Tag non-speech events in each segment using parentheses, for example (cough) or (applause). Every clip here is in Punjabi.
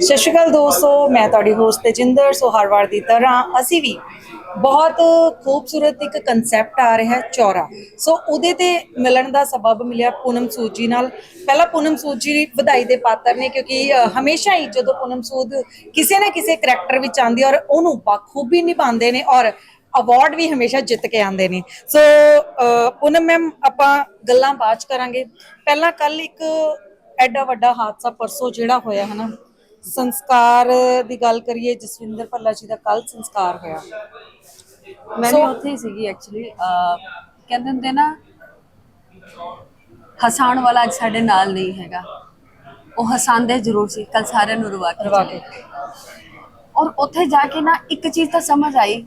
ਸਤਿ ਸ਼੍ਰੀ ਅਕਾਲ ਦੋਸਤੋ, ਮੈਂ ਤੁਹਾਡੀ ਹੋਸਟ ਤੇਜਿੰਦਰ। ਸੋ ਹਰ ਵਾਰ ਦੀ ਤਰ੍ਹਾਂ ਅਸੀਂ ਵੀ ਬਹੁਤ ਖੂਬਸੂਰਤ ਇੱਕ ਕਨਸੈਪਟ ਆ ਰਿਹਾ ਚੌਰਾ। ਸੋ ਉਹਦੇ ਤੇ ਮਿਲਣ ਦਾ ਸਬਬ ਮਿਲਿਆ ਪੂਨਮ ਸੂਦ ਜੀ ਨਾਲ। ਪਹਿਲਾਂ ਪੂਨਮ ਸੂਦ ਜੀ ਵਧਾਈ ਦੇ ਪਾਤਰ ਨੇ, ਕਿਉਂਕਿ ਹਮੇਸ਼ਾ ਹੀ ਜਦੋਂ ਪੂਨਮ ਸੂਦ ਕਿਸੇ ਨਾ ਕਿਸੇ ਕਰੈਕਟਰ ਵਿੱਚ ਆਉਂਦੀ ਔਰ ਉਹਨੂੰ ਬਖੂਬੀ ਨਿਭਾਉਂਦੇ ਨੇ ਔਰ ਅਵਾਰਡ ਵੀ ਹਮੇਸ਼ਾ ਜਿੱਤ ਕੇ ਆਉਂਦੇ ਨੇ। ਸੋ ਪੂਨਮ ਮੈਮ, ਆਪਾਂ ਗੱਲਾਂ ਬਾਅਦ ਕਰਾਂਗੇ। ਪਹਿਲਾਂ ਕੱਲ ਇੱਕ ਐਡਾ ਵੱਡਾ ਹਾਦਸਾ ਪਰਸੋਂ ਜਿਹੜਾ ਹੋਇਆ, ਹਨਾ? ਸੰਸਕਾਰ ਦੀ ਗੱਲ ਕਰੀਏ ਜਸਵਿੰਦਰ ਭੱਲਾ ਜੀ ਦਾ ਕੱਲ ਸੰਸਕਾਰ ਹੋਇਆ। ਮੈਂ ਵੀ ਉੱਥੇ ਹੀ ਸੀਗੀ ਐਕਚੁਅਲੀ ਕਹਿੰਦੇ ਹੁੰਦੇ ਨਾ ਹਸਾਨ ਵਾਲਾ ਅੱਜ ਸਾਡੇ ਨਾਲ ਨਹੀਂ ਹੈਗਾ। ਉਹ ਹਸਾਂਦੇ ਜ਼ਰੂਰ ਸੀ ਕੱਲ ਸਾਰਿਆਂ ਨੂੰ ਰਵਾ ਕੇ ਰਵਾ ਚਲੇ ਕੇ। ਔਰ ਉੱਥੇ ਜਾ ਕੇ ਨਾ ਇੱਕ ਚੀਜ਼ ਤਾਂ ਸਮਝ ਆਈ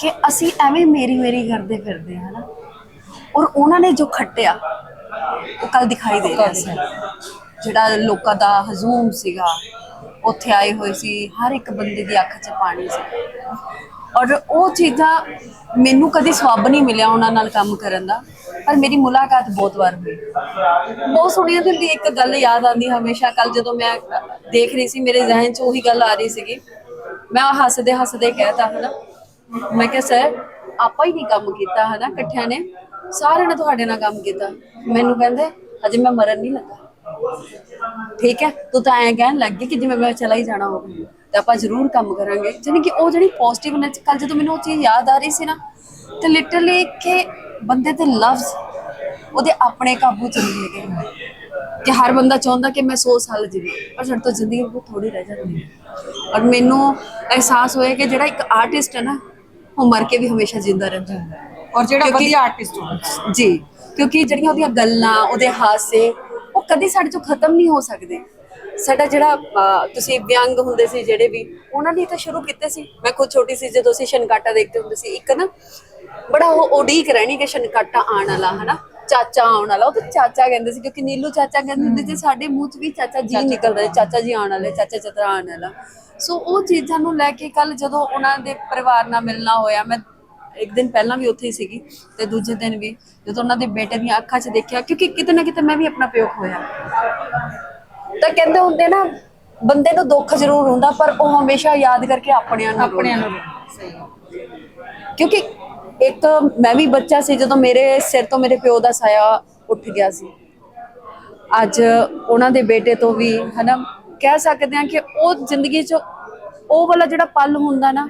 ਕਿ ਅਸੀਂ ਐਵੇਂ ਮੇਰੀ ਮੇਰੀ ਕਰਦੇ ਫਿਰਦੇ ਹਾਂ ਨਾ। ਔਰ ਉਹਨਾਂ ਨੇ ਜੋ ਖੱਟਿਆ ਉਹ ਕੱਲ ਦਿਖਾਈ ਦੇ ਰਿਹਾ ਸੀ। ਜਿਹੜਾ ਲੋਕਾਂ ਦਾ ਹਜ਼ੂਮ ਸੀਗਾ, ਉੱਥੇ ਆਏ ਹੋਏ ਸੀ, ਹਰ ਇੱਕ ਬੰਦੇ ਦੀ ਅੱਖ 'ਚ ਪਾਣੀ ਸੀ। ਔਰ ਉਹ ਚੀਜ਼ਾਂ ਮੈਨੂੰ ਕਦੀ ਸਵਾਬ ਨਹੀਂ ਮਿਲਿਆ ਉਹਨਾਂ ਨਾਲ ਕੰਮ ਕਰਨ ਦਾ, ਪਰ ਮੇਰੀ ਮੁਲਾਕਾਤ ਬਹੁਤ ਵਾਰ ਹੋਈ। ਬਹੁਤ ਸੋਹਣੀਆਂ ਦਿਲ ਦੀ ਇੱਕ ਗੱਲ ਯਾਦ ਆਉਂਦੀ ਹਮੇਸ਼ਾ ਕੱਲ ਜਦੋਂ ਮੈਂ ਦੇਖ ਰਹੀ ਸੀ, ਮੇਰੇ ਜ਼ਿਹਨ 'ਚ ਉਹੀ ਗੱਲ ਆ ਰਹੀ ਸੀਗੀ। ਮੈਂ ਹੱਸਦੇ ਹੱਸਦੇ ਕਹਿਤਾ, ਹਨਾ। ਮੈਂ ਕਿਹਾ, ਸਰ, ਆਪਾਂ ਹੀ ਨਹੀਂ ਕੰਮ ਕੀਤਾ, ਹਨਾ, ਇਕੱਠਿਆਂ ਨੇ। ਸਾਰਿਆਂ ਨੇ ਤੁਹਾਡੇ ਨਾਲ ਕੰਮ ਕੀਤਾ। ਮੈਨੂੰ ਕਹਿੰਦੇ ਅਜੇ ਮੈਂ ਮਰਨ ਨਹੀਂ ਲੱਗਾ। ਠੀਕ ਹੈ? ਤੂੰ ਤਾਂ ਐਂ ਕਹਿਣ ਲੱਗ ਗਈ ਕਿ ਜਿਵੇਂ ਮੈਂ ਚਲਾ ਹੀ ਜਾਣਾ ਹੋਵੇ ਤੇ ਆਪਾਂ ਜ਼ਰੂਰ ਕੰਮ ਕਰਾਂਗੇ। ਜਾਣੀ ਕਿ ਉਹ ਜਿਹੜੀ ਪੋਜ਼ਿਟਿਵਨੈਸ ਕੱਲ ਜਦੋਂ ਮੈਨੂੰ ਉਹ ਚੀਜ਼ ਯਾਦ ਆ ਰਹੀ ਸੀ ਨਾ ਤੇ ਲਿਟਰਲੀ ਕਿ ਬੰਦੇ ਦੇ ਲਫ਼ਜ਼ ਉਹਦੇ ਆਪਣੇ ਕਾਬੂ ਚ ਨਹੀਂ ਹੈਗੇ। ਕਿ ਹਰ ਬੰਦਾ ਚਾਹੁੰਦਾ ਕਿ ਮੈਂ 100 ਸਾਲ ਜੀਵੇ ਪਰ ਸਾਡੇ ਤੋਂ ਜ਼ਿੰਦਗੀ ਬਹੁਤ ਥੋੜੀ ਰਹਿ ਜਾਂਦੀ ਹੈ। ਔਰ ਮੈਨੂੰ ਅਹਿਸਾਸ ਹੋਇਆ ਕਿ ਜਿਹੜਾ ਇੱਕ ਆਰਟਿਸਟ ਹੈ ਨਾ ਉਹ ਮਰ ਕੇ ਵੀ ਹਮੇਸ਼ਾ ਜ਼ਿੰਦਾ ਰਹਿੰਦਾ ਹੈ। ਔਰ ਜਿਹੜਾ ਵਧੀਆ ਆਰਟਿਸਟ ਹੋਣਾ ਜੀ ਕਿਉਂਕਿ ਜਿਹੜੀਆਂ ਉਹਦੀਆਂ ਗੱਲਾਂ ਉਹਦੇ ਹਾਸੇ ਕਦੀ ਸਾਡੇ ਚੋਂ ਖਤਮ ਨਹੀਂ ਹੋ ਸਕਦੇ। ਸਾਡਾ ਜਿਹੜਾ ਤੁਸੀਂ ਵਿਅੰਗ ਹੁੰਦੇ ਸੀ ਜਿਹੜੇ ਵੀ ਉਹਨਾਂ ਨੇ ਤਾਂ ਸ਼ੁਰੂ ਕੀਤੇ ਸੀ। ਮੈਂ ਖੁਦ ਛੋਟੀ ਸੀ ਜਦੋਂ ਅਸੀਂ ਸ਼ਨਕਾਟਾ ਦੇਖਦੇ ਹੁੰਦੇ ਸੀ ਇੱਕ ਨਾ ਬੜਾ ਉਹ ਉਡੀਕ ਰਹਿਣੀ ਕਿ ਸ਼ਨਕਾਟਾ ਆਉਣ ਵਾਲਾ ਹਨਾ? ਚਾਚਾ ਆਉਣ ਵਾਲਾ ਉਹ ਤਾਂ ਚਾਚਾ ਕਹਿੰਦੇ ਸੀ ਕਿਉਂਕਿ ਨੀਲੂ ਚਾਚਾ ਕਹਿੰਦੇ ਹੁੰਦੇ ਸੀ ਸਾਡੇ ਮੂੰਹ 'ਚ ਵੀ ਚਾਚਾ ਜੀ ਨਿਕਲਦਾ ਚਾਚਾ। ਜੀ ਆਉਣ ਵਾਲੇ ਚਾਚਾ ਚਤਰਾ ਆਉਣ ਵਾਲਾ। ਸੋ ਉਹ ਚੀਜ਼ਾਂ ਨੂੰ ਲੈ ਕੇ ਕੱਲ ਜਦੋਂ ਉਹਨਾਂ ਦੇ ਪਰਿਵਾਰ ਨਾਲ ਮਿਲਣਾ ਹੋਇਆ ਮੈਂ ਇੱਕ ਦਿਨ ਪਹਿਲਾਂ ਵੀ ਉੱਥੇ ਹੀ ਸੀਗੀ ਤੇ ਦੂਜੇ ਦਿਨ ਵੀ ਜਦੋਂ ਉਹਨਾਂ ਦੇ ਬੇਟੇ ਦੀਆਂ ਅੱਖਾਂ 'ਚ ਦੇਖਿਆ ਕਿਉਂਕਿ ਕਿਤੇ ਨਾ ਕਿਤੇ ਮੈਂ ਵੀ ਆਪਣਾ ਪਿਓ ਹੋਇਆ ਤਾਂ ਕਹਿੰਦੇ ਹੁੰਦੇ ਨਾ ਬੰਦੇ ਨੂੰ ਦੁੱਖ ਜ਼ਰੂਰ ਹੁੰਦਾ ਪਰ ਉਹ ਹਮੇਸ਼ਾ ਯਾਦ ਕਰਕੇ ਆਪਣਿਆਂ ਨੂੰ ਆਪਣਿਆਂ। ਨੂੰ ਸਹੀ ਕਿਉਂਕਿ ਇੱਕ ਮੈਂ ਵੀ ਬੱਚਾ ਸੀ ਜਦੋਂ ਮੇਰੇ ਸਿਰ ਤੋਂ ਮੇਰੇ ਪਿਓ ਦਾ ਸਾਇਆ ਉੱਠ ਗਿਆ ਸੀ ਅੱਜ ਉਹਨਾਂ ਦੇ ਬੇਟੇ ਤੋਂ ਵੀ ਹਨਾ ਕਹਿ ਸਕਦੇ ਹਾਂ ਕਿ ਉਹ ਜ਼ਿੰਦਗੀ 'ਚ ਉਹ ਵਾਲਾ ਜਿਹੜਾ ਪਲ ਹੁੰਦਾ ਨਾ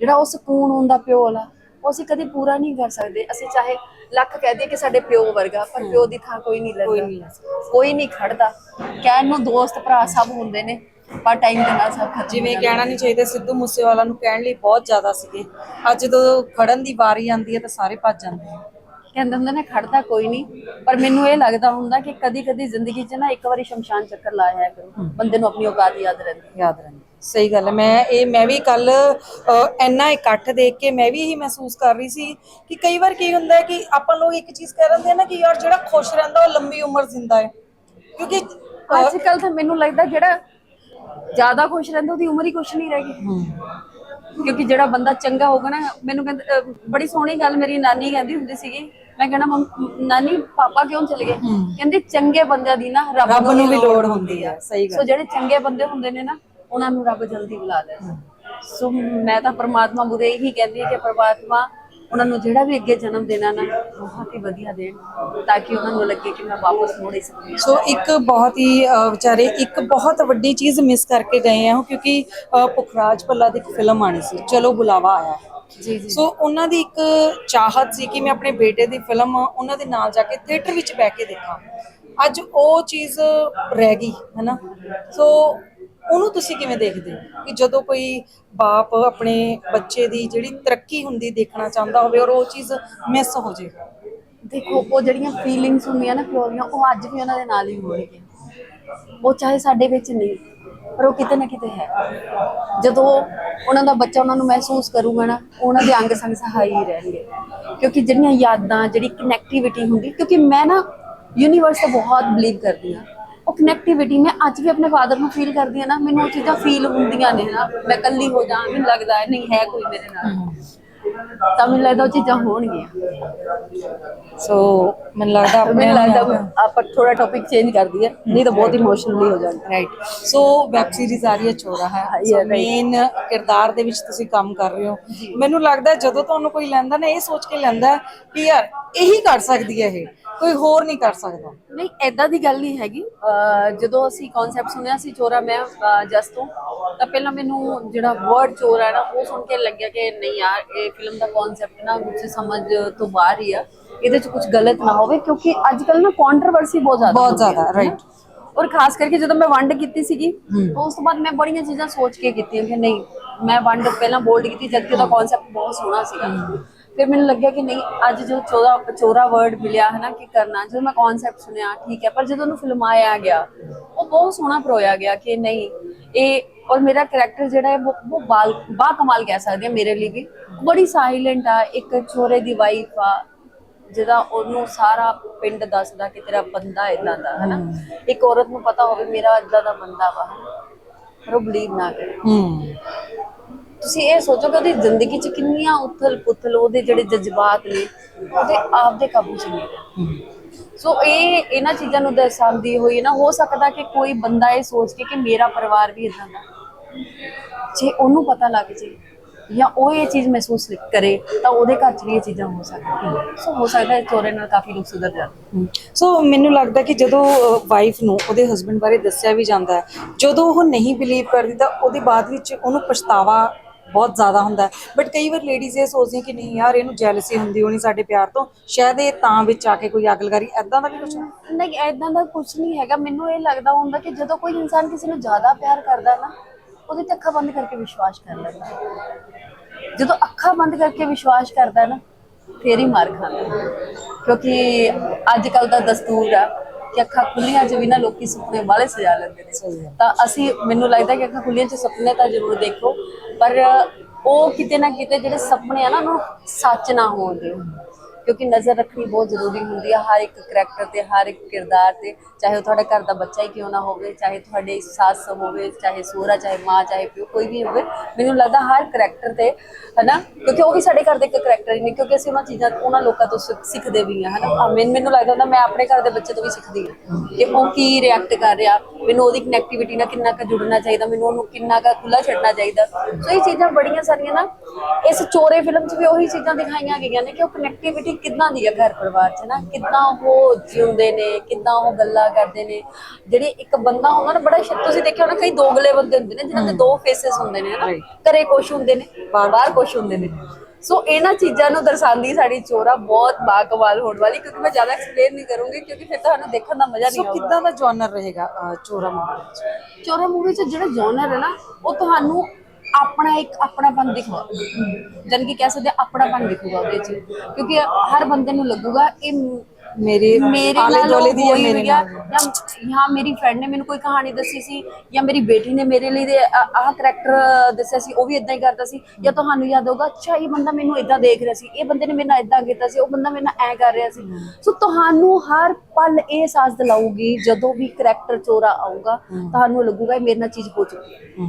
ਜਿਹੜਾ ਉਹ ਸਕੂਨ ਹੁੰਦਾ ਪਿਓ ਵਾਲਾ ਉਹ ਅਸੀਂ ਕਦੇ ਪੂਰਾ ਨਹੀਂ ਕਰ ਸਕਦੇ। ਅਸੀਂ ਚਾਹੇ ਲੱਖ ਕਹਿ ਦਈਏ ਕਿ ਸਾਡੇ ਪਿਓ ਵਰਗਾ ਪਰ ਪਿਓ ਦੀ ਥਾਂ ਕੋਈ ਨਹੀਂ ਲੈਂਦਾ। ਕੋਈ ਨਹੀਂ ਖੜਦਾ। ਕਹਿਣ ਨੂੰ ਦੋਸਤ ਭਰਾ ਸਭ ਹੁੰਦੇ ਨੇ ਪਰ ਟਾਈਮ ਦੇ ਨਾਲ ਸਭ ਖਤਮ ਜਿਵੇਂ। ਕਹਿਣਾ ਨਹੀਂ ਚਾਹੀਦਾ ਸਿੱਧੂ ਮੂਸੇਵਾਲਾ ਨੂੰ ਕਹਿਣ ਲਈ ਬਹੁਤ ਜ਼ਿਆਦਾ ਸੀਗੇ। ਅੱਜ ਜਦੋਂ ਖੜਨ ਦੀ ਵਾਰੀ ਆਉਂਦੀ ਹੈ ਤਾਂ ਸਾਰੇ ਭੱਜ ਜਾਂਦੇ ਨੇ। ਕਹਿੰਦੇ ਹੁੰਦੇ ਨੇ ਖੜਦਾ ਕੋਈ ਨਹੀਂ। ਪਰ ਮੈਨੂੰ ਇਹ ਲੱਗਦਾ ਹੁੰਦਾ ਕਿ ਕਦੀ ਕਦੀ ਜ਼ਿੰਦਗੀ 'ਚ ਨਾ ਇੱਕ ਵਾਰੀ ਸ਼ਮਸ਼ਾਨ ਚੱਕਰ ਲਾਇਆ ਕਰੋ ਬੰਦੇ ਨੂੰ ਆਪਣੀ ਔਕਾਤ ਯਾਦ ਰਹਿੰਦੀ। ਯਾਦ ਰਹਿੰਦੀ। ਸਹੀ ਗੱਲ ਹੈ। ਮੈਂ ਇਹ ਮੈਂ ਵੀ ਕੱਲ ਇੰਨਾ ਇਕੱਠ ਦੇਖ ਕੇ ਮੈਂ ਵੀ ਇਹੀ ਮਹਿਸੂਸ ਕਰ ਰਹੀ ਸੀ ਕਿ ਕਈ ਵਾਰ ਕੀ ਹੁੰਦਾ ਹੈ ਕਿ ਆਪਾਂ ਲੋਕ ਇੱਕ ਚੀਜ਼ ਕਹਿ ਦਿੰਦੇ ਆ ਨਾ ਕਿ ਯਾਰ ਜਿਹੜਾ ਖੁਸ਼ ਰਹਿੰਦਾ ਉਹ ਲੰਬੀ ਉਮਰ ਜ਼ਿੰਦਾ ਹੈ। ਕਿਉਂਕਿ ਅੱਜ ਕੱਲ ਤਾਂ ਮੈਨੂੰ ਲੱਗਦਾ ਜਿਹੜਾ ਜ਼ਿਆਦਾ ਖੁਸ਼ ਰਹਿੰਦਾ ਉਹਦੀ ਉਮਰ ਹੀ ਕੁਛ ਨਹੀਂ ਰਹਿ ਗਈ। ਕਿਉਂਕਿ ਜਿਹੜਾ ਬੰਦਾ ਚੰਗਾ ਹੋਗਾ ਨਾ ਮੈਨੂੰ ਕਹਿੰਦੇ ਬੜੀ ਸੋਹਣੀ ਗੱਲ ਮੇਰੀ ਨਾਨੀ ਕਹਿੰਦੀ ਹੁੰਦੀ ਸੀਗੀ। ਮੈਂ ਮੰਮ- ਨਾਨੀ ਪਾਪਾ ਕਿਉਂ ਚਲੇ ਗਏ? ਕਹਿੰਦੇ ਚੰਗੇ ਬੰਦਿਆਂ ਦੀ ਨਾ ਰੱਬ ਨੂੰ ਵੀ ਲੋੜ ਹੁੰਦੀ ਹੈ। ਸਹੀ ਸੋ ਗੱਲ ਜਿਹੜੇ ਚੰਗੇ ਬੰਦੇ ਹੁੰਦੇ ਨੇ ਨਾ ਉਹਨਾਂ ਨੂੰ ਰੱਬ ਜਲਦੀ ਬੁਲਾ ਲੈਂਦਾ ਸੋ ਮੈਂ ਤਾਂ ਪ੍ਰਮਾਤਮਾ ਮੁਰੇ ਇਹੀ ਕਹਿੰਦੀ ਹਾਂ ਕਿ ਪ੍ਰਮਾਤਮਾ ਉਹਨਾਂ ਨੂੰ ਜਿਹੜਾ ਵੀ ਅੱਗੇ ਜਨਮ ਦੇਣਾ ਨਾ ਬਹੁਤ ਹੀ ਵਧੀਆ ਦੇਣ ਤਾਂ ਕਿ ਉਹਨਾਂ ਨੂੰ ਲੱਗੇ ਕਿ ਮੈਂ ਵਾਪਸ ਮੁੜ ਹੀ ਸਕਦੀ ਸੋ ਇੱਕ ਬਹੁਤ ਹੀ ਵਿਚਾਰੇ ਇੱਕ ਬਹੁਤ ਵੱਡੀ ਚੀਜ਼ ਮਿਸ ਕਰਕੇ ਗਏ ਆ ਕਿਉਂਕਿ ਪੁਖਰਾਜ ਭੱਲਾ ਦੀ ਇੱਕ ਫਿਲਮ ਆਣੀ ਸੀ ਚਲੋ ਬੁਲਾਵਾ ਆਇਆ। ਜੀ ਜੀ। ਸੋ ਉਹਨਾਂ ਦੀ ਇੱਕ ਚਾਹਤ ਸੀ ਕਿ ਮੈਂ ਆਪਣੇ ਬੇਟੇ ਦੀ ਫਿਲਮ ਉਹਨਾਂ ਦੇ ਨਾਲ ਜਾ ਕੇ ਥੀਏਟਰ ਵਿੱਚ ਬਹਿ ਕੇ ਦੇਖਾਂ। ਅੱਜ ਉਹ ਚੀਜ਼ ਰਹਿ ਗਈ ਹੈਨਾ? ਸੋ ਉਹਨੂੰ ਤੁਸੀਂ ਕਿਵੇਂ ਦੇਖਦੇ ਹੋ? ਕਿ ਜਦੋਂ ਕੋਈ ਬਾਪ ਆਪਣੇ ਬੱਚੇ ਦੀ ਜਿਹੜੀ ਤਰੱਕੀ ਹੁੰਦੀ ਦੇਖਣਾ ਚਾਹੁੰਦਾ ਹੋਵੇ ਔਰ ਉਹ ਚੀਜ਼ ਮਿਸ ਹੋ ਜੇ? ਦੇਖੋ, ਉਹ ਜਿਹੜੀਆਂ ਫੀਲਿੰਗਸ ਹੁੰਦੀਆਂ ਨਾ ਪਿਓ ਦੀਆਂ ਉਹ ਅੱਜ ਵੀ ਉਹਨਾਂ ਦੇ ਨਾਲ ਹੀ ਹੋਣਗੀਆਂ ਉਹ ਚਾਹੇ ਸਾਡੇ ਵਿੱਚ ਨਹੀਂ, ਪਰ ਉਹ ਕਿਤੇ ਨਾ ਕਿਤੇ ਹੈ। ਜਦੋਂ ਉਹਨਾਂ ਦਾ ਬੱਚਾ ਉਹਨਾਂ ਨੂੰ ਮਹਿਸੂਸ ਕਰੂਗਾ ਨਾ ਉਹਨਾਂ ਦੇ ਅੰਗ ਸੰਗ ਸਹਾਈ ਰਹਿਣਗੇ। ਕਿਉਂਕਿ ਜਿਹੜੀਆਂ ਯਾਦਾਂ, ਜਿਹੜੀ ਕਨੈਕਟੀਵਿਟੀ ਹੁੰਦੀ, ਕਿਉਂਕਿ ਮੈਂ ਨਾ ਯੂਨੀਵਰਸ ਤੇ ਬਹੁਤ ਬਲੀਵ ਕਰਦੀ ਹਾਂ। ਉਹ ਕਨੈਕਟੀਵਿਟੀ ਮੈਂ ਅੱਜ ਵੀ ਆਪਣੇ ਫਾਦਰ ਨੂੰ ਫੀਲ ਕਰਦੀ ਹਾਂ ਨਾ ਮੈਨੂੰ ਉਹ ਚੀਜ਼ਾਂ ਫੀਲ ਹੁੰਦੀਆਂ ਨੇ ਨਾ ਮੈਂ ਇਕੱਲੀ ਹੋ ਜਾਂ ਮੈਨੂੰ ਲੱਗਦਾ ਹੈ ਨਹੀਂ ਹੈ ਕੋਈ ਮੇਰੇ ਨਾਲ। ਤਾਂ ਮੈਨੂੰ ਲੱਗਦਾ ਉਹ ਚੀਜ਼ਾਂ ਹੋਣਗੀਆਂ। ਸੋ ਮੈਨੂੰ ਲੱਗਦਾ ਆਪਣੇ ਮੈਨੂੰ ਲੱਗਦਾ ਆਪਾਂ ਥੋੜਾ ਟੌਪਿਕ ਚੇਂਜ ਕਰ ਦਈਏ ਨਹੀਂ ਤਾਂ ਬਹੁਤ ਇਮੋਸ਼ਨਲੀ ਹੋ ਜਾਣਾ ਰਾਈਟ ਸੋ ਵੈਬ ਸੀਰੀਜ਼ ਆ ਰਹੀ ਹੈ ਚੋਰਾ ਹੈ. ਮੇਨ ਕਿਰਦਾਰ ਦੇ ਵਿੱਚ ਤੁਸੀਂ ਕੰਮ ਕਰ ਰਹੇ ਹੋ। ਮੈਨੂੰ ਲੱਗਦਾ ਜਦੋਂ ਤੁਹਾਨੂੰ ਕੋਈ ਲੈਂਦਾ ਨਾ ਇਹ ਸੋਚ ਕੇ ਲੈਂਦਾ ਕਿ ਯਾਰ ਇਹੀ ਕਰ ਸਕਦੀ ਹੈ ਇਹ। ਕੋਈ ਹੋਰ ਨਹੀਂ ਕਰ ਸਕਦਾ। ਨਹੀਂ ਐਦਾਂ ਦੀ ਗੱਲ ਨਹੀਂ ਹੈਗੀ। ਜਦੋਂ ਅਸੀਂ ਕਨਸੈਪਟ ਸੁਣਿਆ ਸੀ ਚੋਰਾ ਮੈਂ ਜਸ ਤੋਂ ਤਾਂ ਪਹਿਲਾਂ ਮੈਨੂੰ ਜਿਹੜਾ ਵਰਡ ਚੋਰ ਹੈ ਨਾ ਉਹ ਸੁਣ ਕੇ ਲੱਗਿਆ ਕਿ ਨਹੀਂ ਯਾਰ ਇਹ ਫਿਲਮ ਦਾ ਕਨਸੈਪਟ ਨਾ ਮੁझे ਸਮਝ ਤੋਂ ਬਾਹਰ ਹੀ ਆ। ਇਹਦੇ ਚ ਕੁਝ ਗਲਤ ਨਾ ਹੋਵੇ ਕਿਉਂਕਿ ਅੱਜ ਕੱਲ ਨਾ ਕੰਟਰੋਵਰਸੀ ਬਹੁਤ ਜ਼ਿਆਦਾ ਬਹੁਤ ਜ਼ਿਆਦਾ. ਹਨਾ? ਔਰ ਖਾਸ ਕਰਕੇ ਜਦੋਂ ਮੈਂ ਵੰਡ ਕੀਤੀ ਸੀਗੀ ਉਸ ਤੋਂ ਬਾਅਦ ਮੈਂ ਬੜੀਆਂ ਚੀਜ਼ਾਂ ਸੋਚ ਕੇ ਕੀਤੀਆਂ ਕਿ ਨਹੀਂ ਮੈਂ ਵੰਡ ਪਹਿਲਾਂ ਬੋਲਡ ਕੀਤੀ ਜਦ ਕਿ ਉਹਦਾ ਕਨਸੈਪਟ ਬਹੁਤ ਸੋਹਣਾ ਸੀਗਾ। ਫਿਰ ਮੈਨੂੰ ਲੱਗਿਆ ਕਿ ਨਹੀਂ ਅੱਜ ਜੋ ਚੋਰਾ ਚੋਰਾ ਵਰਡ ਮਿਲਿਆ ਹੈ ਨਾ ਕਿ ਕਰਨਾ ਜਦੋਂ ਮੈਂ ਕਨਸੈਪਟ ਸੁਣਿਆ ਠੀਕ ਹੈ ਪਰ ਜਦੋਂ ਉਹਨੂੰ ਫਿਲਮਾਇਆ ਗਿਆ ਉਹ ਬਹੁਤ ਸੋਹਣਾ ਪਰੋਇਆ ਗਿਆ ਕਿ ਨਹੀਂ ਇਹ ਔਰ ਮੇਰਾ ਕੈਰੈਕਟਰ ਜਿਹੜਾ ਹੈ ਉਹ ਬਾਲ ਬਾ ਕਮਾਲ ਕਹਿ ਸਕਦੇ ਹਾਂ ਮੇਰੇ ਲਈ ਵੀ। ਬੜੀ ਸਾਇਲੈਂਟ ਆ ਇੱਕ ਚੋਰੇ ਦੀ ਵਾਈਫ ਆ ਜਿਹਦਾ ਉਹਨੂੰ ਸਾਰਾ ਪਿੰਡ ਦੱਸਦਾ ਕਿ ਤੇਰਾ ਬੰਦਾ ਇਦਾਂ ਦਾ ਹੈ। ਨਾ ਇੱਕ ਔਰਤ ਨੂੰ ਪਤਾ ਹੋਵੇ ਮੇਰਾ ਇਦਾਂ ਦਾ ਬੰਦਾ ਵਾ ਪਰ ਉਹ ਬਲੀਵ ਨਾ ਕਰੇ। ਹੂੰ। ਤੁਸੀਂ ਇਹ ਸੋਚੋ ਕਿ ਉਹਦੀ ਜ਼ਿੰਦਗੀ 'ਚ ਕਿੰਨੀਆਂ ਉਥਲ ਪੁਥਲ ਉਹਦੇ ਜਿਹੜੇ ਜਜ਼ਬਾਤ ਨੇ, ਉਹਦੇ ਆਪ ਦੇ ਕਾਬੂ 'ਚ ਨਹੀਂ ਸੋ ਇਹ ਇਹਨਾਂ ਚੀਜ਼ਾਂ ਨੂੰ ਦਰਸਾਉਂਦੀ ਹੋਈ ਨਾ, ਹੋ ਸਕਦਾ ਕਿ ਕੋਈ ਬੰਦਾ ਇਹ ਸੋਚ ਕੇ ਕਿ ਮੇਰਾ ਪਰਿਵਾਰ ਵੀ ਇਦਾਂ ਦਾ ਜੇ ਉਹਨੂੰ ਪਤਾ ਲੱਗ ਜੇ ਜਾਂ ਉਹ ਇਹ ਚੀਜ਼ ਮਹਿਸੂਸ ਕਰੇ, ਤਾਂ ਉਹਦੇ ਘਰ 'ਚ ਵੀ ਇਹ ਚੀਜ਼ਾਂ ਹੋ ਸਕਦੀਆਂ ਸੋ ਹੋ ਸਕਦਾ ਹੈ ਚੋਰੇ ਨਾਲ ਕਾਫੀ ਲੋਕ ਸੁਧਰ ਜਾਣ। ਸੋ ਮੈਨੂੰ ਲੱਗਦਾ ਕਿ ਜਦੋਂ ਵਾਈਫ ਨੂੰ ਉਹਦੇ ਹਸਬੰਡ ਬਾਰੇ ਦੱਸਿਆ ਵੀ ਜਾਂਦਾ ਹੈ, ਜਦੋਂ ਉਹ ਨਹੀਂ ਬਿਲੀਵ ਕਰਦੀ ਤਾਂ ਉਹਦੇ ਬਾਅਦ ਵਿੱਚ ਉਹਨੂੰ ਪਛਤਾਵਾ ਬਹੁਤ ਜ਼ਿਆਦਾ ਹੁੰਦਾ ਬਟ ਕਈ ਵਾਰ ਲੇਡੀਜ਼ ਇਹ ਸੋਚਦੀਆਂ ਕਿ ਨਹੀਂ ਯਾਰ, ਇਹਨੂੰ ਜੈਲਸੀ ਹੁੰਦੀ ਹੋਣੀ ਸਾਡੇ ਪਿਆਰ ਤੋਂ। ਸ਼ਾਇਦ ਇਹ ਤਾਂ ਵਿੱਚ ਆ ਕੇ ਕੋਈ ਅਗਲ ਕਰੀ ਐਦਾਂ ਦਾ ਵੀ ਕੁਝ ਨਹੀਂ ਐਦਾਂ ਦਾ ਕੁਝ ਨਹੀਂ ਹੈਗਾ। ਮੈਨੂੰ ਇਹ ਲੱਗਦਾ ਹੁੰਦਾ ਕਿ ਜਦੋਂ ਕੋਈ ਇਨਸਾਨ ਕਿਸੇ ਨੂੰ ਜ਼ਿਆਦਾ ਪਿਆਰ ਕਰਦਾ ਨਾ, ਉਹਦੇ ਤੇ ਅੱਖਾਂ ਬੰਦ ਕਰਕੇ ਵਿਸ਼ਵਾਸ ਕਰ ਲੈਂਦਾ ਜਦੋਂ ਅੱਖਾਂ ਬੰਦ ਕਰਕੇ ਵਿਸ਼ਵਾਸ ਕਰਦਾ ਨਾ, ਫੇਰ ਹੀ ਮਾਰ ਖਾਂਦਾ ਕਿਉਂਕਿ ਅੱਜ ਕੱਲ ਦਾ ਦਸਤੂਰ ਆ ਕਿ ਅੱਖਾਂ ਖੁੱਲੀਆਂ 'ਚ ਵੀ ਨਾ ਲੋਕੀ ਸੁਪਨੇ ਵਾਲੇ ਸਜਾ ਲੈਂਦੇ ਨੇ। ਤਾਂ ਅਸੀਂ ਮੈਨੂੰ ਲੱਗਦਾ ਕਿ ਅੱਖਾਂ ਖੁੱਲੀਆਂ 'ਚ ਸੁਪਨੇ ਤਾਂ ਜ਼ਰੂਰ ਦੇਖੋ ਪਰ ਉਹ ਕਿਤੇ ਨਾ ਕਿਤੇ ਜਿਹੜੇ ਸੁਪਨੇ ਆ ਨਾ ਉਹਨੂੰ ਸੱਚ ਨਾ ਹੋਣ ਦਿਓ ਕਿਉਂਕਿ ਨਜ਼ਰ ਰੱਖਣੀ ਬਹੁਤ ਜ਼ਰੂਰੀ ਹੁੰਦੀ ਹੈ ਹਰ ਇੱਕ ਕਰੈਕਟਰ ਤੇ ਹਰ ਇੱਕ ਕਿਰਦਾਰ ਤੇ ਚਾਹੇ ਉਹ ਤੁਹਾਡੇ ਘਰ ਦਾ ਬੱਚਾ ਹੀ ਕਿਉਂ ਨਾ ਹੋਵੇ ਚਾਹੇ ਤੁਹਾਡੇ ਸੱਸ ਹੋਵੇ ਚਾਹੇ ਸੋਹਰਾ ਚਾਹੇ ਮਾਂ ਚਾਹੇ ਪਿਓ ਕੋਈ ਵੀ ਹੋਵੇ ਮੈਨੂੰ ਲੱਗਦਾ ਹਰ ਕਰੈਕਟਰ ਤੇ ਹਨਾ ਕਿਉਂਕਿ ਉਹ ਵੀ ਸਾਡੇ ਘਰ ਦੇ ਇੱਕ ਕਰੈਕਟਰ ਹੀ ਨੇ ਕਿਉਂਕਿ ਅਸੀਂ ਉਹਨਾਂ ਚੀਜ਼ਾਂ ਉਹਨਾਂ ਲੋਕਾਂ ਤੋਂ ਸਿੱਖ- ਸਿੱਖਦੇ ਵੀ ਹਾਂ ਹਨਾ। ਮੈਨੂੰ ਮੈਨੂੰ ਲੱਗਦਾ ਹੁੰਦਾ ਮੈਂ ਆਪਣੇ ਘਰ ਦੇ ਬੱਚੇ ਤੋਂ ਵੀ ਸਿੱਖਦੀ ਹਾਂ ਕਿ ਉਹ ਕੀ ਰਿਐਕਟ ਕਰ ਰਿਹਾ ਮੈਨੂੰ ਉਹਦੀ ਕਨੈਕਟੀਵਿਟੀ ਨਾਲ ਕਿੰਨਾ ਕੁ ਜੁੜਨਾ ਚਾਹੀਦਾ ਮੈਨੂੰ ਉਹਨੂੰ ਕਿੰਨਾ ਕੁ ਖੁੱਲਾ ਛੱਡਣਾ ਚਾਹੀਦਾ। ਸੋ ਇਹ ਚੀਜ਼ਾਂ ਬੜੀਆਂ ਸਾਰੀਆਂ ਨਾ ਇਸ ਚੋਰੇ ਫਿਲਮ 'ਚ ਵੀ ਉਹੀ ਚੀਜ਼ਾਂ ਦਿਖਾਈਆਂ ਗਈਆਂ ਨੇ ਕਿ ਉਹ ਕਨੈਕਟੀਵਿਟੀ ਕਿੱਦਾਂ ਦੀ ਹੈ ਘਰ ਪਰਿਵਾਰ 'ਚ ਨਾ? ਕਿੱਦਾਂ ਉਹ ਜਿਉਂਦੇ ਨੇ ਕਿੱਦਾਂ ਉਹ ਗੱਲਾਂ ਕਰਦੇ ਨੇ? ਜਿਹੜੇ ਇੱਕ ਬੰਦਾ ਹੁੰਦਾ ਨਾ ਬੜਾ ਸ਼ਾ- ਤੁਸੀਂ ਦੇਖਿਆ ਹੋਣਾ ਕਈ ਦੋਗਲੇ ਬੰਦੇ ਹੁੰਦੇ ਨੇ ਜਿਨ੍ਹਾਂ ਦੇ ਦੋ ਫੇਸਸ ਹੁੰਦੇ ਨੇ ਹਨਾ? ਘਰੇ ਕੁਛ ਹੁੰਦੇ ਨੇ ਬਾਹਰ ਕੁਛ ਹੁੰਦੇ ਨੇ। ਸੋ ਇਹਨਾਂ ਚੀਜ਼ਾਂ ਨੂੰ ਦਰਸਾਉਂਦੀ ਸਾਡੀ ਚੋਰਾ ਬਹੁਤ ਬਾਕਮਾਲ ਹੋਣ ਵਾਲੀ ਕਿਉਂਕਿ ਮੈਂ ਜ਼ਿਆਦਾ ਐਕਸਪਲੇਨ ਨਹੀਂ ਕਰੂੰਗੀ ਕਿਉਂਕਿ ਫਿਰ ਤੁਹਾਨੂੰ ਦੇਖਣ ਦਾ ਮਜ਼ਾ ਸੋ ਨਹੀਂ ਆਊਗਾ। ਕਿੱਦਾਂ ਦਾ ਜਨਰ ਰਹੇਗਾ ਚੋਰਾ ਮੂਵੀ ਵਿੱਚ ਚੋਰਾ ਮੂਵੀ 'ਚ ਜਿਹੜਾ ਜਨਰ ਹੈ ਨਾ ਉਹ ਤੁਹਾਨੂੰ ਆਪਣਾ ਇੱਕ ਆਪਣਾਪਨ ਦਿਖਾਉਂਦਾ ਜਾਣੀ ਕਿ ਕਹਿ ਸਕਦੇ ਆਪਣਾਪਨ ਦਿਖੂਗਾ ਉਹਦੇ 'ਚ। ਕਿਉਂਕਿ ਹਰ ਬੰਦੇ ਨੂੰ ਲੱਗੂਗਾ ਇਹ ਮੇਰੇ ਮੇਰੇ ਨਾਲ ਦੁਆਲੇ ਦੀ ਮੇਰੇ ਨਾਲ। ਜਾਂ ਜਾਂ ਮੇਰੀ ਫਰੈਂਡ ਨੇ ਮੈਨੂੰ ਕੋਈ ਕਹਾਣੀ ਦੱਸੀ ਸੀ ਜਾਂ ਮੇਰੀ ਬੇਟੀ ਨੇ ਮੇਰੇ ਲਈ ਆਹ ਕਰੈਕਟਰ ਦੱਸਿਆ ਸੀ ਉਹ ਵੀ ਇਦਾਂ ਹੀ ਕਰਦਾ ਸੀ। ਜਾਂ ਤੁਹਾਨੂੰ ਯਾਦ ਹੋਊਗਾ ਅੱਛਾ ਇਹ ਬੰਦਾ ਮੈਨੂੰ ਇਦਾਂ ਦੇਖ ਰਿਹਾ ਸੀ ਇਹ ਬੰਦੇ ਨੇ ਮੇਰੇ ਨਾਲ ਇਦਾਂ ਕੀਤਾ ਸੀ ਉਹ ਬੰਦਾ ਮੇਰੇ ਨਾਲ ਐ ਕਰ ਰਿਹਾ ਸੀ। ਸੋ ਤੁਹਾਨੂੰ ਹਰ ਪਲ ਇਹ ਅਹਿਸਾਸ ਦਿਲਾਊਗੀ ਜਦੋਂ ਵੀ ਕਰੈਕਟਰ ਚੋਰਾ ਆਊਗਾ ਤੁਹਾਨੂੰ ਲੱਗੂਗਾ ਇਹ ਮੇਰੇ ਨਾਲ ਚੀਜ਼ ਹੋ ਚੁੱਕੀ ਹੈ।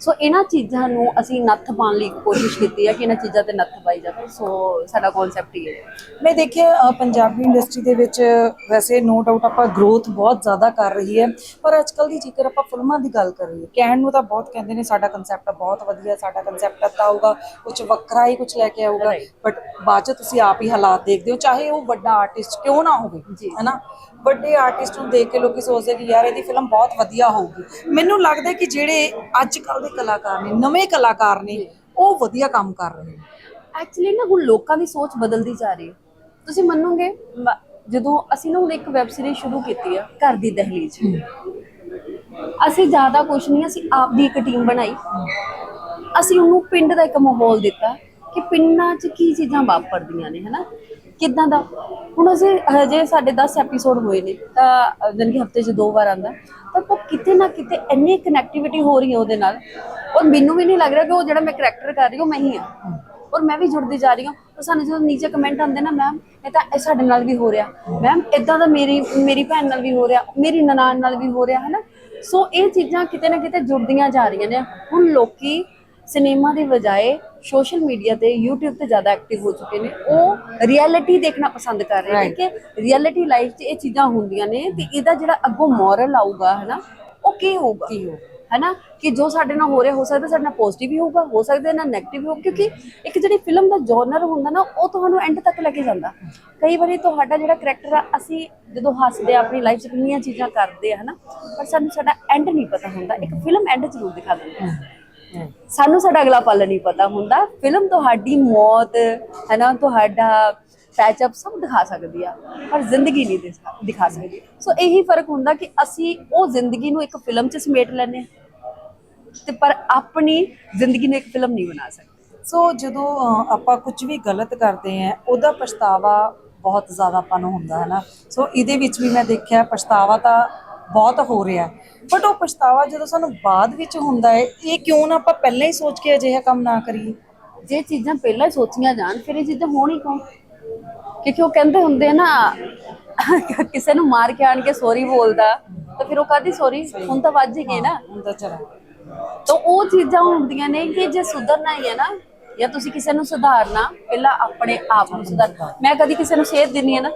ਸੋ ਇਹਨਾਂ ਚੀਜ਼ਾਂ ਨੂੰ ਅਸੀਂ ਨੱਥ ਪਾਉਣ ਲਈ ਕੋਸ਼ਿਸ਼ ਕੀਤੀ ਹੈ ਕਿ ਇਹਨਾਂ ਚੀਜ਼ਾਂ ਤੇ ਨੱਥ ਪਾਈ ਜਾਵੇ। ਸੋ ਸਾਡਾ ਕਨਸੈਪਟ ਹੀ ਹੈ। ਮੈਂ ਦੇਖਿਆ ਪੰਜਾਬੀ ਇੰਡਸਟਰੀ ਦੇ ਵਿੱਚ ਵੈਸੇ ਨੋ ਡਾਊਟ ਆਪਾਂ ਗਰੋਥ ਬਹੁਤ ਜ਼ਿਆਦਾ ਕਰ ਰਹੀ ਹੈ। ਪਰ ਅੱਜ ਕੱਲ ਦੀ ਜੇਕਰ ਆਪਾਂ ਫਿਲਮਾਂ ਦੀ ਗੱਲ ਕਰੀਏ ਕਹਿਣ ਨੂੰ ਤਾਂ ਬਹੁਤ ਕਹਿੰਦੇ ਨੇ ਸਾਡਾ ਕਨਸੈਪਟ ਬਹੁਤ ਵਧੀਆ ਸਾਡਾ ਕਨਸੈਪਟ ਅੱਤਾ ਹੋਊਗਾ ਕੁਝ ਵੱਖਰਾ ਹੀ ਕੁਝ ਲੈ ਕੇ ਆਊਗਾ. ਬਟ ਬਾਅਦ ਚ ਤੁਸੀਂ ਆਪ ਹੀ ਹਾਲਾਤ ਦੇਖਦੇ ਹੋ ਚਾਹੇ ਉਹ ਵੱਡਾ ਆਰਟਿਸਟ ਕਿਉਂ ਨਾ ਹੋਵੇ। ਹਨਾ? ਵੱਡੇ ਆਰਟਿਸਟ ਨੂੰ ਦੇਖ ਕੇ ਲੋਕੀ ਸੋਚਦੇ ਕਿ ਯਾਰ ਇਹਦੀ ਫਿਲਮ ਬਹੁਤ ਵਧੀਆ ਹੋਊਗੀ। ਮੈਨੂੰ ਲੱਗਦਾ ਕਿ ਜਿਹੜੇ ਅੱਜ ਕੱਲ ਦੇ ਕਲਾਕਾਰ ਨੇ ਨਵੇਂ ਕਲਾਕਾਰ ਨੇ ਉਹ ਵਧੀਆ ਕੰਮ ਕਰ ਰਹੇ ਨੇ। ਐਕਚੁਅਲੀ ਨਾ ਹੁਣ ਲੋਕਾਂ ਦੀ ਸੋਚ ਬਦਲਦੀ ਜਾ ਰਹੀ ਹੈ। ਤੁਸੀਂ ਮੰਨੋਗੇ? ਜਦੋਂ ਅਸੀਂ ਨਾ ਹੁਣ ਇੱਕ ਵੈਬ ਸੀਰੀਜ਼ ਸ਼ੁਰੂ ਕੀਤੀ ਆ ਘਰ ਦੀ ਦਹਲੀਜ਼। ਅਸੀਂ ਜ਼ਿਆਦਾ ਕੁਝ ਨਹੀਂ ਅਸੀਂ ਆਪ ਦੀ ਇੱਕ ਟੀਮ ਬਣਾਈ। ਅਸੀਂ ਉਹਨੂੰ ਪਿੰਡ ਦਾ ਇੱਕ ਮਾਹੌਲ ਦਿੱਤਾ ਕਿ ਪਿੰਡਾਂ 'ਚ ਕੀ ਚੀਜ਼ਾਂ ਵਾਪਰਦੀਆਂ ਨੇ ਹਨਾ? ਕਿੱਦਾਂ ਦਾ? ਹੁਣ ਅਸੀਂ ਹਜੇ ਸਾਡੇ 10 ਐਪੀਸੋਡ ਹੋਏ ਨੇ, ਤਾਂ ਜਾਣੀ ਕਿ ਹਫ਼ਤੇ 'ਚ ਦੋ ਵਾਰ ਆਂਦਾ ਪਰ ਉਹ ਕਿਤੇ ਨਾ ਕਿਤੇ ਇੰਨੀ ਕਨੈਕਟੀਵਿਟੀ ਹੋ ਰਹੀ ਹੈ ਉਹਦੇ ਨਾਲ। ਔਰ ਮੈਨੂੰ ਵੀ ਨਹੀਂ ਲੱਗ ਰਿਹਾ ਕਿ ਉਹ ਜਿਹੜਾ ਮੈਂ ਕਰੈਕਟਰ ਕਰ ਰਹੀ ਹਾਂ, ਉਹ ਮੈਂ ਹੀ ਹਾਂ। ਔਰ ਮੈਂ ਵੀ ਜੁੜਦੀ ਜਾ ਰਹੀ ਹਾਂ। ਔਰ ਸਾਨੂੰ ਜਦੋਂ ਨੀਚੇ ਕਮੈਂਟ ਆਉਂਦੇ ਨਾ ਮੈਮ ਇਹ ਤਾਂ ਇਹ ਸਾਡੇ ਨਾਲ ਵੀ ਹੋ ਰਿਹਾ। ਮੈਮ ਇਦਾਂ ਦਾ ਮੇਰੀ ਮੇਰੀ ਭੈਣ ਨਾਲ ਵੀ ਹੋ ਰਿਹਾ, ਮੇਰੀ ਨਨਾਣ ਨਾਲ ਵੀ ਹੋ ਰਿਹਾ ਹੈ ਨਾ ਸੋ ਇਹ ਚੀਜ਼ਾਂ ਕਿਤੇ ਨਾ ਕਿਤੇ ਜੁੜਦੀਆਂ ਜਾ ਰਹੀਆਂ ਨੇ। ਹੁਣ ਲੋਕੀ ਸਿਨੇਮਾ ਦੀ ਬਜਾਏ ਸੋਸ਼ਲ ਮੀਡੀਆ ਤੇ YouTube ਤੇ ਜ਼ਿਆਦਾ ਐਕਟਿਵ ਹੋ ਚੁੱਕੇ ਨੇ। ਉਹ ਰਿਐਲਿਟੀ ਦੇਖਣਾ ਪਸੰਦ ਕਰ ਰਹੇ ਨੇ. ਕਿ ਰਿਐਲਿਟੀ ਲਾਈਫ 'ਚ ਇਹ ਚੀਜ਼ਾਂ ਹੁੰਦੀਆਂ ਨੇ ਤੇ ਇਹਦਾ ਜਿਹੜਾ ਅੱਗੋਂ ਮੋਰਲ ਆਊਗਾ ਹਨਾ ਉਹ ਕੀ ਹੋਊਗਾ? ਕੀ ਹੋਊਗਾ? ਹੈਨਾ ਕਿ ਜੋ ਸਾਡੇ ਨਾਲ ਹੋ ਰਿਹਾ ਹੋ ਸਕਦਾ ਸਾਡੇ ਨਾਲ ਪੋਜ਼ਿਟਿਵ ਵੀ ਹੋਊਗਾ ਹੋ ਸਕਦਾ ਨਾ 네ਗੇਟਿਵ ਹੋਊਗਾ ਕਿਉਂਕਿ ਇੱਕ ਜਿਹੜੀ ਫਿਲਮ ਦਾ ਜਨਰ ਹੁੰਦਾ ਨਾ ਉਹ ਤੁਹਾਨੂੰ ਐਂਡ ਤੱਕ ਲੈ ਕੇ ਜਾਂਦਾ। ਕਈ ਵਾਰੀ ਤੁਹਾਡਾ ਜਿਹੜਾ ਕਰੈਕਟਰ ਆ ਅਸੀਂ ਜਦੋਂ ਹੱਸਦੇ ਆ ਆਪਣੀ ਲਾਈਫ 'ਚ ਕਿੰਨੀਆਂ ਚੀਜ਼ਾਂ ਕਰਦੇ ਆ ਹਨਾ ਪਰ ਸਾਨੂੰ ਸਾਡਾ ਐਂਡ ਨਹੀਂ ਪਤਾ ਹੁੰਦਾ। ਇੱਕ ਫਿਲਮ ਐਂਡ ਜ਼ਰੂਰ ਦਿਖਾ ਦਿੰਦੀ। ਹੈ ਸਾਨੂੰ ਸਾਡਾ ਅਗਲਾ ਪਲ ਨਹੀਂ ਪਤਾ ਹੁੰਦਾ। ਫਿਲਮ ਤੁਹਾਡੀ ਮੌਤ ਹੈਨਾ ਤੁਹਾਡਾ ਪੈਚਅਪ ਸਭ ਦਿਖਾ ਸਕਦੀ ਆ ਪਰ ਜ਼ਿੰਦਗੀ ਨਹੀਂ ਦਿਖਾ- ਦਿਖਾ ਸਕਦੀ। ਸੋ ਇਹੀ ਫ਼ਰਕ ਹੁੰਦਾ ਕਿ ਅਸੀਂ ਉਹ ਜ਼ਿੰਦਗੀ ਨੂੰ ਇੱਕ ਫਿਲਮ 'ਚ ਸਮੇਟ ਲੈਂਦੇ ਹਾਂ। ਤੇ ਪਰ ਆਪਣੀ ਜ਼ਿੰਦਗੀ ਨੂੰ ਇੱਕ ਫਿਲਮ ਨਹੀਂ ਬਣਾ ਸਕਦੇ। ਸੋ ਜਦੋਂ ਅ, ਆਪਾਂ ਕੁਝ ਵੀ ਗਲਤ ਕਰਦੇ ਆ ਉਹਦਾ ਪਛਤਾਵਾ ਬਹੁਤ ਜ਼ਿਆਦਾ ਆਪਾਂ ਨੂੰ ਹੁੰਦਾ ਹੈ ਨਾ ਸੋ ਇਹਦੇ ਵਿੱਚ ਵੀ ਮੈਂ ਦੇਖਿਆ ਪਛਤਾਵਾ ਤਾਂ ਬਹੁਤ ਹੋ ਰਿਹਾ ਬਟ ਉਹ ਪਛਤਾਵਾ ਜਦੋਂ ਸਾਨੂੰ ਬਾਅਦ ਵਿੱਚ ਹੁੰਦਾ ਹੈ ਇਹ ਕਿਉਂ ਨਾ ਆਪਾਂ ਪਹਿਲਾਂ ਹੀ ਸੋਚ ਕੇ ਅਜਿਹਾ ਕੰਮ ਨਾ ਕਰੀਏ? ਜੇ ਚੀਜ਼ਾਂ ਪਹਿਲਾਂ ਹੀ ਸੋਚੀਆਂ ਜਾਣ ਫਿਰ ਇਹ ਚੀਜ਼ਾਂ ਹੋਣ ਹੀ ਕਿਉਂ? ਕਿਉਂਕਿ ਉਹ ਕਹਿੰਦੇ ਹੁੰਦੇ ਆ ਨਾ ਕਿਸੇ ਨੂੰ ਮਾਰ ਕੇ ਆਣ ਕੇ ਸੌਰੀ ਬੋਲਦਾ ਤਾਂ ਫਿਰ ਉਹ ਕਾਦੀ ਸੌਰੀ ਹੁਣ ਤਾਂ ਵੱਜ ਹੀ ਗਈ ਨਾ। ਹੁੰਦਾ ਚਲਾ। ਤਾਂ ਉਹ ਚੀਜ਼ਾਂ ਹੁੰਦੀਆਂ ਨੇ ਕਿ ਜੇ ਸੁਧਰਨਾ ਹੀ ਹੈ ਨਾ ਜਾਂ ਤੁਸੀਂ ਕਿਸੇ ਨੂੰ ਸੁਧਾਰਨਾ ਪਹਿਲਾਂ ਆਪਣੇ ਆਪ ਨੂੰ ਸੁਧਾਰ। ਮੈਂ ਕਦੀ ਕਿਸੇ ਨੂੰ ਸੇਧ ਦਿੰਨੀ ਹੈ ਨਾ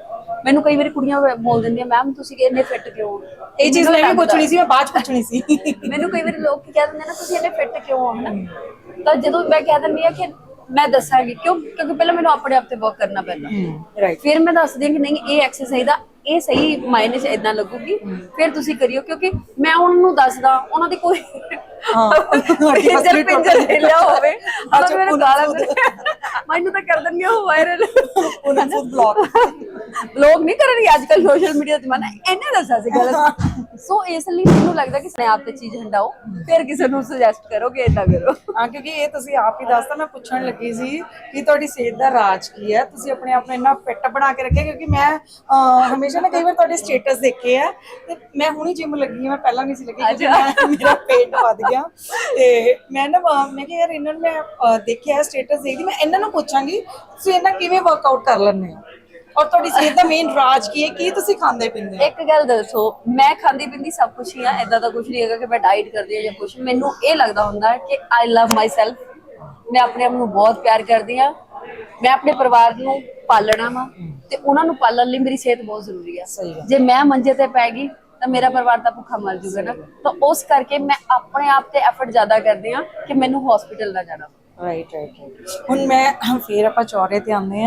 ਮੈਨੂੰ ਕਈ ਵਾਰੀ ਕੁੜੀਆਂ ਬੋਲ ਦਿੰਦੀਆਂ ਮੈਮ ਤੁਸੀਂ ਇੰਨੇ ਫਿੱਟ ਕਿਉਂ ਹੋ?" ਇਹ ਚੀਜ਼ ਮੈਂ ਵੀ। ਪੁੱਛਣੀ ਸੀ ਮੈਂ ਬਾਅਦ ਪੁੱਛਣੀ ਸੀ। ਮੈਨੂੰ ਕਈ ਵਾਰੀ ਲੋਕ ਕੀ ਕਹਿ ਦਿੰਦੇ ਨੇ ਤੁਸੀਂ ਇੰਨੇ ਫਿੱਟ ਕਿਉਂ ਹੋ? ਹਨਾ? ਤਾਂ ਜਦੋਂ ਮੈਂ ਕਹਿ ਦਿੰਦੀ ਆ ਕਿ ਮੈਂ ਦੱਸਾਂਗੀ ਕਿਉਂ? ਕਿਉਂਕਿ ਪਹਿਲਾਂ ਮੈਨੂੰ ਆਪਣੇ ਆਪ ਤੇ ਵਰਕ ਕਰਨਾ ਪੈਂਦਾ। ਰਾਈਟ ਫਿਰ ਮੈਂ ਦੱਸਦੀ ਹਾਂ ਕਿ ਨਹੀਂ ਇਹ ਐਕਸਰਸਾਈਜ਼ ਦਾ ਇਹ ਸਹੀ ਮਾਇਨੇ ਚ ਇਦਾਂ ਲੱਗੂਗੀ। ਫਿਰ ਤੁਸੀਂ ਕਰਿਓ ਕਿਉਂਕਿ ਮੈਂ ਉਹਨਾਂ ਨੂੰ ਦੱਸਦਾ ਉਹਨਾਂ ਦੀ ਕੋਈ ਹਾਂ। (laughs) ਪਿੰਜਰ ਪਿੰਜਰ ਲਿਆ ਹੋਵੇ ਅੱਛਾ ਮੇਰੇ ਗਾਲਾਂ। ਮੈਨੂੰ ਤਾਂ ਕਰ ਦੇਣਗੇ ਉਹ ਵਾਇਰਲ ਉਹਨਾਂ ਨੂੰ ਬਲੌਕ ਲੋਕ ਨਹੀਂ ਕਰਨਗੇ ਅੱਜ ਕੱਲ ਸੋਸ਼ਲ ਮੀਡੀਆ ਤੇ ਮਨਾ ਇਹਨੇ ਦੱਸਿਆ ਸੀ ਗਲਤ ਸੋ ਇਸ ਲਈ ਮੈਨੂੰ ਲੱਗਦਾ ਕਿ ਆਪਣੇ ਆਪ ਤੇ ਚੀਜ਼ ਹੰਡਾਓ ਫਿਰ ਕਿਸੇ ਨੂੰ ਸੁਜੈਸਟ ਕਰੋ ਕਿ ਇਦਾਂ ਕਰੋ। ਹਾਂ ਕਿਉਂਕਿ ਇਹ ਤੁਸੀਂ ਆਪ ਹੀ ਦੱਸਤਾ ਮੈਂ ਪੁੱਛਣ ਲੱਗੀ ਸੀ ਕਿ ਤੁਹਾਡੀ ਸਿਹਤ ਦਾ ਰਾਜ ਕੀ ਹੈ? ਤੁਸੀਂ ਆਪਣੇ ਆਪ ਨੂੰ ਇੰਨਾ ਫਿੱਟ ਬਣਾ ਕੇ ਰੱਖਿਆ ਕਿਉਂਕਿ ਮੈਂ ਹਮੇਸ਼ਾ ਨਾ ਕਈ ਵਾਰ ਤੁਹਾਡੇ ਸਟੇਟਸ ਦੇਖੇ ਆ। ਤੇ ਮੈਂ ਹੁਣੀ ਜਿਮ ਲੱਗੀ ਹਾਂ ਮੈਂ ਪਹਿਲਾਂ ਨਹੀਂ ਸੀ ਲੱਗੀ ਕਿਉਂਕਿ ਮੈਂ ਮੇਰਾ ਪੇਟ ਵੱਧ ਗਿਆ। ਤੇ ਮੈਂ ਨਾ ਮੈਂ ਕਿਹਾ ਯਾਰ ਇਹਨਾਂ ਨੂੰ ਮੈਂ ਦੇਖਿਆ ਸਟੇਟਸ ਦੇਖਦੀ ਮੈਂ ਇਹਨਾਂ ਨੂੰ ਪੁੱਛਾਂਗੀ ਤੁਸੀਂ ਇਹਨਾਂ ਕਿਵੇਂ ਵਰਕਆਊਟ ਕਰ ਲੈਂਦੇ ਹੋ? ਔਰ ਤੁਹਾਡੀ ਸਿਹਤ ਦਾ ਮੇਨ ਰਾਜ ਕੀ ਹੈ? ਕੀ ਤੁਸੀਂ ਖਾਂਦੇ ਪੀਂਦੇ ਹੋ? ਇੱਕ ਗੱਲ ਦੱਸੋ ਮੈਂ ਖਾਂਦੀ ਪਿੰਦੀ ਸਭ ਕੁਝ ਹੀ ਆ ਇਦਾਂ ਦਾ ਕੁਝ ਨਹੀਂ ਹੈਗਾ ਕਿ ਮੈਂ ਡਾਈਟ ਕਰਦੀ ਹਾਂ ਜਾਂ ਕੁਝ ਮੈਨੂੰ ਇਹ ਲੱਗਦਾ ਹੁੰਦਾ ਕਿ ਆਈ ਲਵ ਮਾਈ ਸੈਲਫ ਮੈਂ ਆਪਣੇ ਆਪ ਨੂੰ ਬਹੁਤ ਪਿਆਰ ਕਰਦੀ ਆ ਮੈਂ ਆਪਣੇ ਪਰਿਵਾਰ ਨੂੰ ਪਾਲਣਾ ਵਾ ਤੇ ਉਹਨਾਂ ਨੂੰ ਪਾਲਣ ਲਈ ਮੇਰੀ ਸਿਹਤ ਬਹੁਤ ਜ਼ਰੂਰੀ ਆ। ਸਹੀ ਗੱਲ। ਜੇ ਮੈਂ ਮੰਜੇ ਤੇ ਪੈ ਗਈ ਤਾਂ ਮੇਰਾ ਪਰਿਵਾਰ ਤਾਂ ਭੁੱਖਾ ਮਰ ਜਾਊਗਾ ਨਾ। ਤਾਂ ਉਸ ਕਰਕੇ ਮੈਂ ਆਪਣੇ ਆਪ ਤੇ ਐਫਰਟ ਜ਼ਿਆਦਾ ਕਰਦੀ ਆ ਕਿ ਮੈਨੂੰ ਹਸਪੀਟਲ ਨਾ ਜਾਣਾ ਪਵੇ। ਰਾਈਟ ਰਾਈਟ ਹੁਣ ਮੈਂ ਫੇਰ ਆਪਾਂ ਚੋਰੇ ਤੇ ਆਉਂਦੇ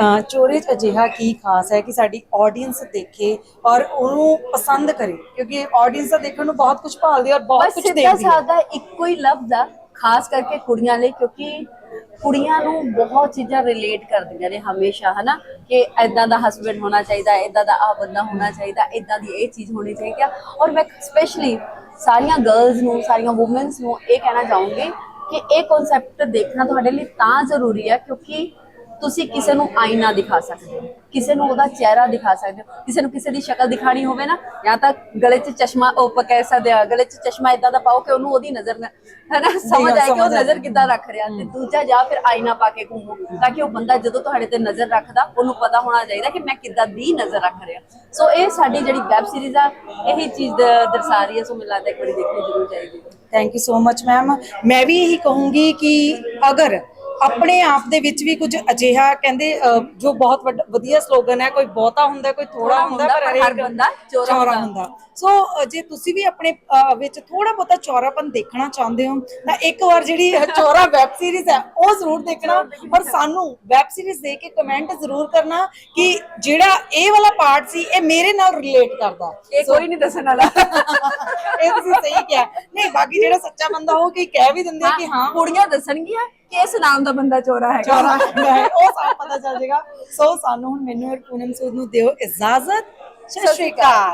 ਆ ਚੋਰੇ ਚ ਅਜਿਹਾ ਕੀ ਖਾਸ ਹੈ ਕਿ ਸਾਡੀ ਆਡੀਅנס ਦੇਖੇ ਔਰ ਉਹਨੂੰ ਪਸੰਦ ਕਰੇ। ਕਿਉਂਕਿ ਆਡੀਅנס ਤਾਂ ਦੇਖਣ ਨੂੰ ਬਹੁਤ ਕੁਝ ਭਾਲਦੇ ਔਰ ਬਹੁਤ ਕੁਝ ਦੇਖਦੀ ਹੈ। ਬਸ ਸਾਦਾ ਇੱਕੋ ਹੀ ਲਫ਼ਜ਼ ਆ ਖਾਸ ਕਰਕੇ ਕੁੜੀਆਂ ਲਈ ਕਿਉਂਕਿ ਕੁੜੀਆਂ ਨੂੰ ਬਹੁਤ ਚੀਜ਼ਾਂ ਰਿਲੇਟ ਕਰਦੀਆਂ ਨੇ ਹਮੇਸ਼ਾ ਹਨਾ? ਕਿ ਐਦਾਂ ਦਾ ਹਸਬੰਡ ਹੋਣਾ ਚਾਹੀਦਾ ਐਦਾਂ ਦਾ ਆ ਬੰਦਾ ਹੋਣਾ ਚਾਹੀਦਾ ਐਦਾਂ ਦੀ ਇਹ ਚੀਜ਼ ਹੋਣੀ ਚਾਹੀਦੀ ਆ। ਔਰ ਮੈਂ ਸਪੈਸ਼ਲੀ ਸਾਰੀਆਂ ਗਰਲਸ ਨੂੰ ਸਾਰੀਆਂ ਔਮਨਸ ਨੂੰ ਇਹ ਕਹਿਣਾ ਚਾਹੂੰਗੀ ਕਿ ਇਹ ਕਨਸੈਪਟ ਦੇਖਣਾ ਤੁਹਾਡੇ ਲਈ ਤਾਂ ਜ਼ਰੂਰੀ ਹੈ ਕਿਉਂਕਿ ਤੁਸੀਂ ਕਿਸੇ ਨੂੰ ਆਈਨਾ ਦਿਖਾ ਸਕਦੇ ਹੋ। ਕਿਸੇ ਨੂੰ ਉਹਦਾ ਚਿਹਰਾ ਦਿਖਾ ਸਕਦੇ ਹੋ। ਕਿਸੇ ਨੂੰ ਕਿਸੇ ਦੀ ਸ਼ਕਲ ਦਿਖਾਣੀ ਹੋਵੇ ਨਾ ਜਾਂ ਤਾਂ ਗਲੇ 'ਚ ਚਸ਼ਮਾ ਉਹ ਆਪਾਂ ਕਹਿ ਸਕਦੇ ਆ ਗਲੇ 'ਚ ਚਸ਼ਮਾ ਇਦਾਂ ਦਾ ਪਾਓ ਕਿ ਉਹਨੂੰ ਉਹਦੀ ਨਜ਼ਰ ਨਾ ਹੈਨਾ ਸਮਝ ਆਏ ਕਿ ਉਹ ਨਜ਼ਰ ਕਿੱਦਾਂ ਰੱਖ ਰਿਹਾ। ਤੇ ਦੂਜਾ ਜਾਂ ਫਿਰ ਆਈਨਾ ਪਾ ਕੇ ਘੁੰਮੋ ਤਾਂ ਕਿ ਉਹ ਬੰਦਾ ਜਦੋਂ ਤੁਹਾਡੇ ਤੇ ਨਜ਼ਰ ਰੱਖਦਾ ਉਹਨੂੰ ਪਤਾ ਹੋਣਾ ਚਾਹੀਦਾ ਕਿ ਮੈਂ ਕਿੱਦਾਂ ਦੀ ਨਜ਼ਰ ਰੱਖ ਰਿਹਾ। ਸੋ ਇਹ ਸਾਡੀ ਜਿਹੜੀ ਵੈਬ ਸੀਰੀਜ਼ ਆ ਇਹੀ ਚੀਜ਼ ਦਰਸਾ ਰਹੀ ਹੈ। ਸੋ ਮੈਨੂੰ ਲੱਗਦਾ ਇੱਕ ਵਾਰੀ ਦੇਖਣੀ ਜ਼ਰੂਰ ਚਾਹੀਦੀ ਹੈ। Thank you so much ma'am ਮੈਂ ਵੀ ਇਹੀ ਕਹੂੰਗੀ ਕਿ ਅਗਰ ਆਪਣੇ ਆਪ ਦੇ ਵਿੱਚ ਵੀ ਕੁਝ ਅਜਿਹਾ ਕਹਿੰਦੇ ਜੋ ਬਹੁਤ ਵਧੀਆ ਸਲੋਗਨ ਹੈ ਕੋਈ ਬਹੁਤਾ ਹੁੰਦਾ ਕੋਈ ਥੋੜਾ ਹੁੰਦਾ ਪਰ ਪਰ ਹਰ ਬੰਦਾ ਚੌਰਾ ਹੁੰਦਾ। ਸੋ ਜੇ ਤੁਸੀਂ ਵੀ ਆਪਣੇ ਵਿੱਚ ਥੋੜਾ ਬਹੁਤਾ ਚੌਰਾਪਨ ਦੇਖਣਾ ਚਾਹੁੰਦੇ ਹੋ ਤਾਂ ਇੱਕ ਵਾਰ ਜਿਹੜੀ ਚੌਰਾ ਵੈਬ ਸੀਰੀਜ਼ ਹੈ ਉਹ ਜ਼ਰੂਰ ਦੇਖਣਾ। ਔਰ ਸਾਨੂੰ ਵੈਬ ਸੀਰੀਜ਼ ਦੇਖ ਕੇ ਕਮੈਂਟ ਜ਼ਰੂਰ ਕਰਨਾ ਕਿ ਜਿਹੜਾ ਇਹ ਵਾਲਾ ਪਾਰਟ ਸੀ ਇਹ ਮੇਰੇ ਨਾਲ ਰਿਲੇਟ ਕਰਦਾ। ਇਹ ਕੋਈ ਨਹੀਂ ਦੱਸਣ ਵਾਲਾ। ਇਹ ਤੁਸੀਂ ਸਹੀ ਕਿਹਾ। ਨਹੀਂ ਬਾਕੀ ਜਿਹੜਾ ਸੱਚਾ ਬੰਦਾ ਉਹ ਕੀ ਕਹਿ ਵੀ ਦਿੰਦੇ ਕਿ ਹਾਂ। ਕੁੜੀਆਂ ਦੱਸਣਗੀਆਂ ਕਿਸ ਨਾਮ ਦਾ ਬੰਦਾ ਚੋਰਾ ਹੈਗਾ? ਚੌਰਾ ਹੈ, ਉਹ ਸਾਨੂੰ ਪਤਾ ਚੱਲ ਜਾਏਗਾ। ਸੋ ਸਾਨੂੰ ਹੁਣ ਮੈਨੂੰ ਔਰ ਪੂਨਮ ਸੂਦ ਨੂੰ ਦਿਓ ਇਜਾਜ਼ਤ। ਸਤਿ ਸ਼੍ਰੀ ਅਕਾਲ।